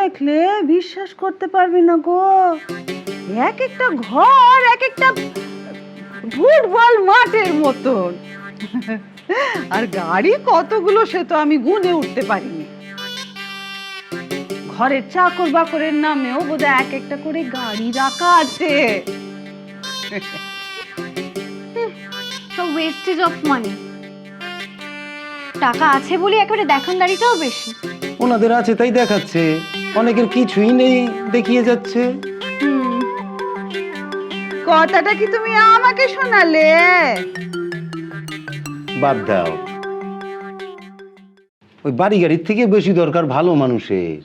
দেখলে বিশ্বাস করতে পারবি না গো। এক একটা ঘর এক একটা ফুটবল মাঠের মতন। আর গাড়ি কতগুলো সে তো আমি গুনে উঠতে পারিনি। ঘরের চাকর বাকরের নামেও বোধহয় এক একটা করে গাড়ি রাখা আছে। সব ওয়েস্টেজ অফ মানি টাকা আছে বলে একেবারে দেখানদারিটাও বেশি। ওনাদের আছে তাই দেখাচ্ছে। অনেকের কিছুই নেই দেখিয়ে যাচ্ছে। কথাটা কি তুমি আমাকে শোনালে? বাদ দাও। ওই বাড়ি গাড়ির থেকে বেশি দরকার ভালো মানুষের।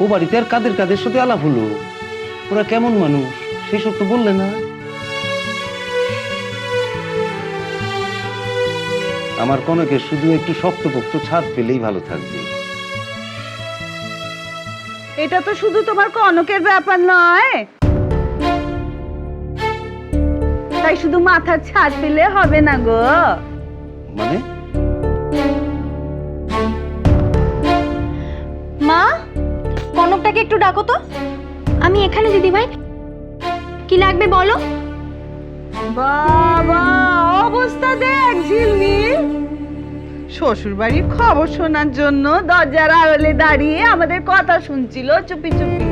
ও বাড়িতে আর কাদের কাদের সাথে আলাপ হলো? ওরা কেমন মানুষ? সেসব তো বললে না। আমার কনকে শুধু একটু শক্তপোক্ত ছাদ পেলেই ভালো থাকবে। এটা তো শুধু তোমার কনকের ব্যাপার নয়। তাই শুধু মাথার ছাদ পেলে হবে না গো। মানে? মা কনকটাকে একটু ডাকো তো। আমি এখানে দিদি ভাই কি লাগবে বলো? বাবা অবস্থা দেখ ঝিলমিল। শ্বশুর বাড়ির খবর শোনার জন্য দরজার আড়লে দাঁড়িয়ে আমাদের কথা শুনছিল চুপি চুপি।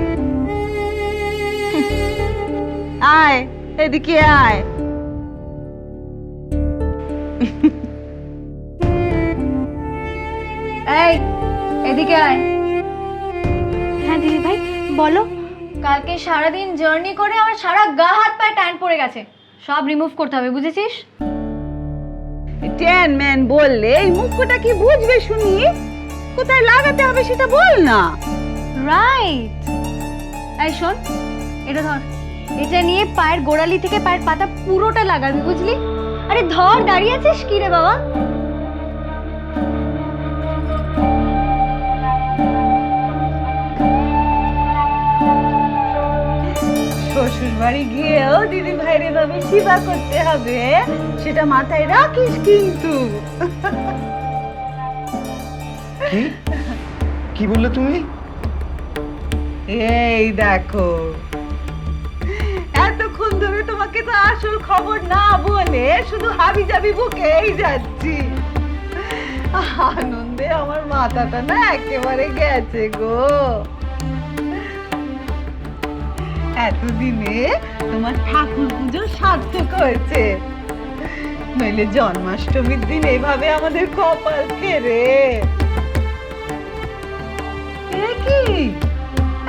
আয় এদিকে আয়। এই এদিকে আয়। হ্যাঁ দিদি ভাই বলো। কালকে সারাদিন জার্নি করে আমার সারা গা হাত পায়ে ট্যান পড়ে গেছে। সব রিমুভ করতে হবে বুঝেছিস? ট্যান ম্যান বললে, এই মুখটা কি বুঝবে শুনি? কোথায় লাগাতে হবে সেটা বল না। রাইট এই শোন, এটা ধর। এটা নিয়ে পায়ের গোড়ালি থেকে পায়ের পাতা পুরোটা লাগাবি, বুঝলি? আরে ধর, দাঁড়িয়ে আছিস কি রে বাবা? শ্বশুর বাড়ি গিয়েও দিদি সেবা করতে হবে সেটা মাথায় রাখিস কিন্তু। কি? কি বললে তুমি? এই দেখো এতক্ষণ ধরে তোমাকে তো আসল খবর না বলে শুধু হাবি জাবি বুকেই যাচ্ছি। আনন্দে আমার মাথাটা না একেবারে গেছে গো। এতদিনে তোমার ঠাকুর পুজো সার্থক হয়েছে। নইলে জন্মাষ্টমীর দিন এভাবে আমাদের কপাল ফেরে। কি?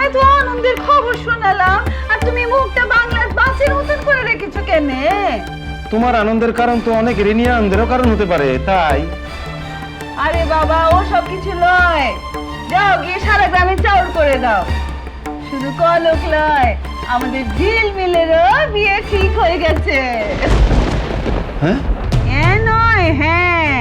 এত আনন্দের খবর শোনালাম আর তুমি মুখটা বাংলার বাসের মতন করে রেখেছো কেনে? তোমার আনন্দের কারণ তো অনেক ঋণীয় আনন্দেরও কারণ হতে পারে তাই? আরে বাবা ও সব কিছু নয় যাও গিয়ে সারা গ্রামে চাউর করে দাও। শুধু কলক নয় আমাদের ঝিল মিলেরও বিয়ে ঠিক হয়ে গেছে। হ্যাঁ? হ্যাঁ নয় হ্যাঁ।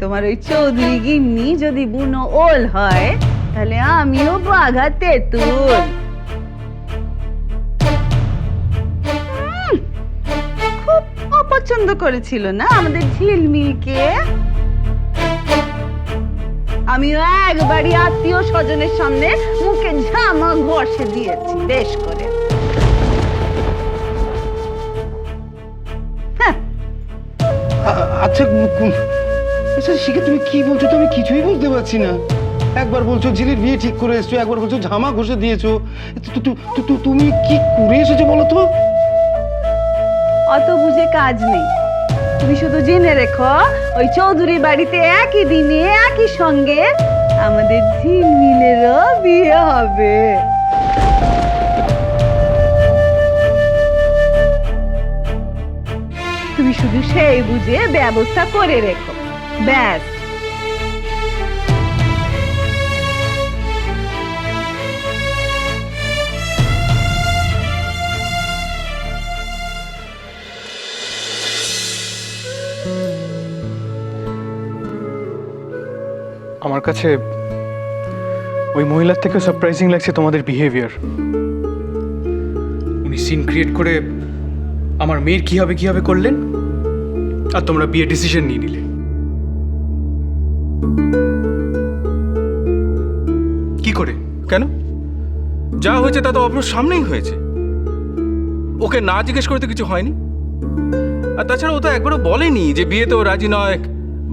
তোমার ওই চৌধুরী গিন্নি যদি বুনো ওল হয় তাহলে আমিও বাঘা তেঁতুল। খুব অপছন্দ করেছিল না আমাদের ঝিলমিলকে আমিও একবারই আত্মীয় স্বজনের সামনে মুখে ঝামা ঘষে দিয়েছি বেশ করে। হ্যাঁ। আচ্ছা কু- আচ্ছা শিখে তুমি কি বলছো? তো আমি কিছুই বুঝতে পারছি না। একবার বলছো ঝিলির বিয়ে ঠিক করে এসছো একবার বলছো জামা ঘষে দিয়েছ। তুমি কি করে এসেছ বলো তো? অত বুঝে কাজ নেই। তুমি শুধু জেনে রেখো, ওই চৌধুরী বাড়িতে একই দিনে, একই সঙ্গে আমাদের ঝিলমিলেরও বিয়ে হবে। তুমি শুধু সেই বুঝে ব্যবস্থা করে রেখো। ব্যাস। আমার কাছে ওই মহিলার থেকে সারপ্রাইজিং লাগছে তোমাদের বিহেভিয়ার উনি সিন ক্রিয়েট করে আমার মেয়ের কি হবে কি হবে করলেন? আর তোমরা বিয়ে ডিসিশন নিয়ে নিলে। কি করে? কেন? যা হয়েছে তা তো অভ্রর সামনেই হয়েছে। ওকে না জিজ্ঞেস করতে কিছু হয়নি। আর তাছাড়া ও তো একবারও বলেনি যে বিয়েতে ও রাজি নয়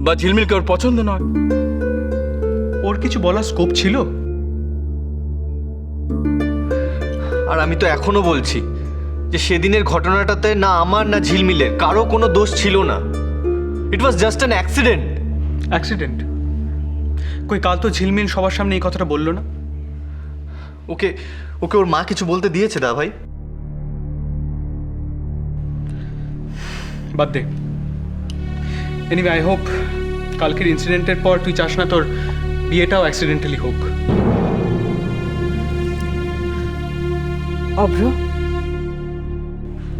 বা ঝিলমিলকে ওর পছন্দ নয়। ওর কিছু বলার স্কোপ ছিল? আর আমি তো এখনও বলছি যে সেদিনের ঘটনাটাতে না আমার না ঝিলমিলের কারও কোনো দোষ ছিল না। It was just an accident accident কই কাল তো ঝিলমিল সবার সামনে এই কথাটা বলল না? ওকে ওকে ওর মা কিছু বলতে দিয়েছে দা ভাই? বাদ দে। এনিওয়ে আই হোপ কালকের ইনসিডেন্টের পর তুই চাস না তোর বিয়েটাও অ্যাক্সিডেন্টালি হোক। অভ্র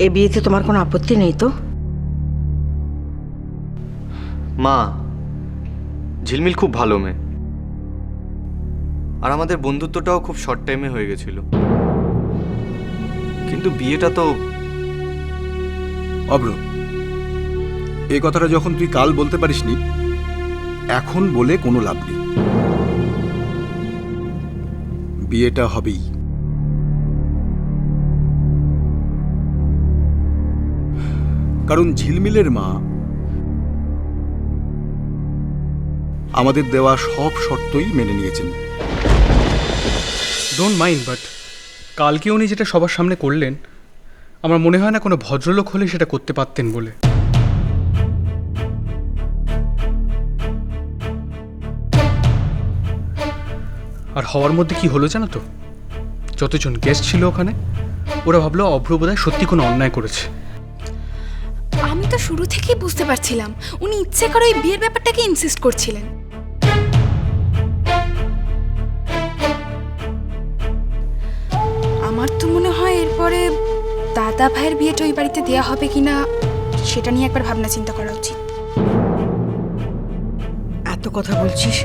এ বিয়েতে তোমার কোনো আপত্তি নেই তো? মা ঝিলমিল খুব ভালো মেয়ে। আর আমাদের বন্ধুত্বটাও খুব শর্ট টাইমে হয়ে গেছিল। কিন্তু বিয়েটা তো অব্র এই কথাটা যখন তুই কাল বলতে পারিসনি এখন বলে কোনো লাভ নেই। বিয়েটা হবেই। কারণ ঝিলমিলের মা আমাদের দেওয়া সব শর্তই মেনে নিয়েছেন। ডোন্ট মাইন্ড বাট কালকে উনি যেটা সবার সামনে করলেন, আমার মনে হয় না কোনো ভদ্রলোক হলে সেটা করতে পারতেন বলে। আর হওয়ার মধ্যে কি হলো জানো তো? যতজন গেস্ট ছিল ওখানে ওরা ভাবলো অভ্র বোধহয় সত্যি কোনো অন্যায় করেছে। আমি তো শুরু থেকেই বুঝতে পারছিলাম উনি ইচ্ছে করে এই বিয়ের ব্যাপারটাকে ইনসিস্ট করছিলেন। আমার তো মনে হয় এরপরে দাদা ভাইয়ের বিয়েটা ওই বাড়িতে দেওয়া হবে কিনা সেটা নিয়ে একবার ভাবনা চিন্তা করা উচিত। এত কথা বলছিস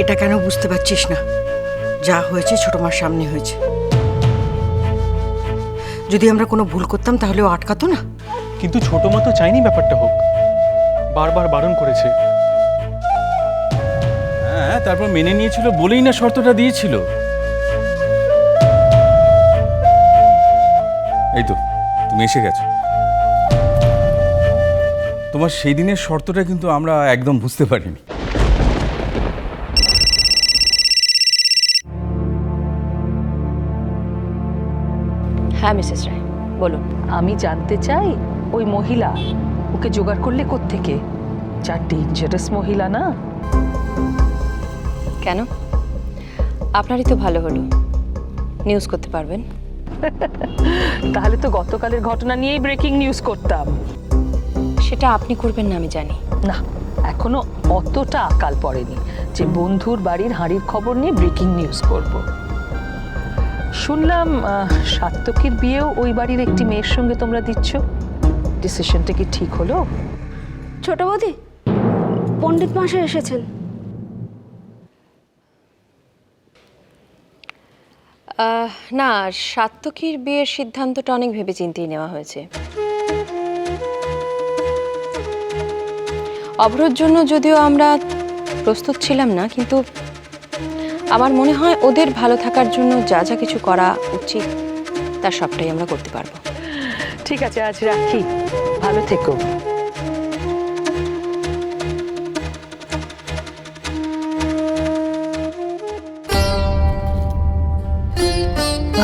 এটা কেন বুঝতে পারছিস না? যা হয়েছে ছোট মার সামনে হয়েছে। যদি আমরা কোনো ভুল করতাম তাহলে ও আটকাতো না। কিন্তু ছোট মা তো চাইনি ব্যাপারটা হোক। বারবার বারণ করেছে। হ্যাঁ তারপর মেনে নিয়েছিল বলেই না শর্তটা দিয়েছিল। এই তো তুমি এসে গেছো। তোমার সেই দিনের শর্তটা কিন্তু আমরা একদম বুঝতে পারিনি। হ্যাঁ মিসেস রায় বলুন। আমি জানতে চাই ওই মহিলা ওকে জোগাড় করলে কোত্থেকে? যা ডেঞ্জারাস মহিলা না? কেন? আপনারই তো ভালো হলো। নিউজ করতে পারবেন? তাহলে তো গতকালের ঘটনা নিয়েই ব্রেকিং নিউজ করতাম। সেটা আপনি করবেন না আমি জানি। না এখনও অতটা আকাল পড়েনি যে বন্ধুর বাড়ির হাঁড়ির খবর নিয়ে ব্রেকিং নিউজ করব। শুনলাম সাত্তকীর বিয়েও ওই বাড়ির একটি মেয়ের সঙ্গে তোমরা দিচ্ছ। ডিসিশনটা কি ঠিক হলো? ছোট বৌদি পণ্ডিত মশাই এসেছেন। না সাত্তকীর বিয়ের সিদ্ধান্তটা অনেক ভেবে চিন্তেই নেওয়া হয়েছে। অবরোধ জন্য যদিও আমরা প্রস্তুত ছিলাম না কিন্তু আমার মনে হয় ওদের ভালো থাকার জন্য যা যা কিছু করা উচিত তার সবটাই আমরা করতে পারব। ঠিক আছে, আজ রাখি। ভালো থেকো।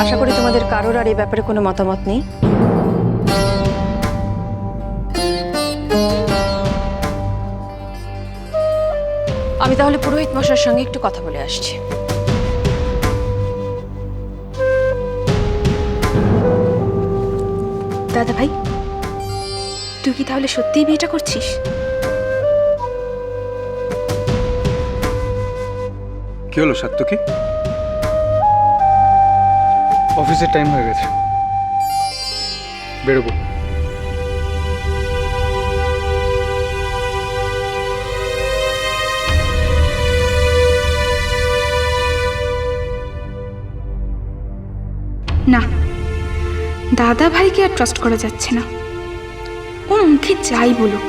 আশা করি তোমাদের কারোর আর এই ব্যাপারে কোনো মতামত নেই। আমি তাহলে পুরোহিত মশার সঙ্গে একটু কথা বলে আসছি। দাদা ভাই তুই কি তাহলে সত্যিই বিয়েটা করছিস? কি হলো সাত্তকি? অফিসের টাইম হয়ে গেছে। বেরোবো। না দাদা ভাইকে আর ট্রাস্ট করা যাচ্ছে না। ও মুখে যাই বলুক,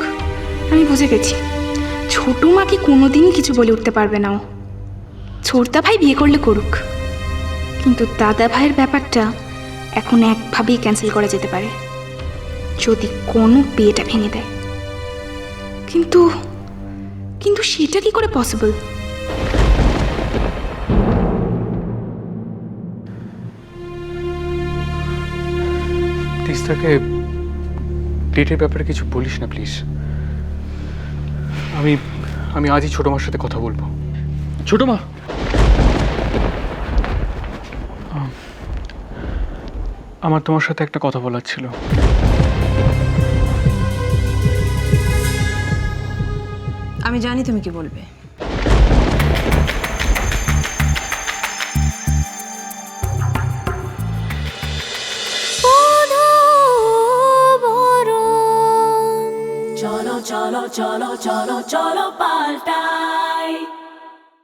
আমি বুঝে গেছি। ছোট মাকে কোনোদিনই কিছু বলে উঠতে পারবে না ও। ছোটদা ভাই বিয়ে করলে করুক, কিন্তু দাদা ভাইয়ের ব্যাপারটা এখন একভাবেই ক্যান্সেল করা যেতে পারে। যদি কোনো বিয়েটা ভেঙে দেয়। কিন্তু কিন্তু সেটা কি করে পসিবল তিস্তাকে ডেটের ব্যাপারে কিছু বলিস না প্লিজ। আমি আমি আজই ছোটো মার সাথে কথা বলব। ছোটো মা? আমার তোমার সাথে একটা কথা বলার ছিল। আমি জানি তুমি কি বলবে। Cholo, cholo, cholo, paltai.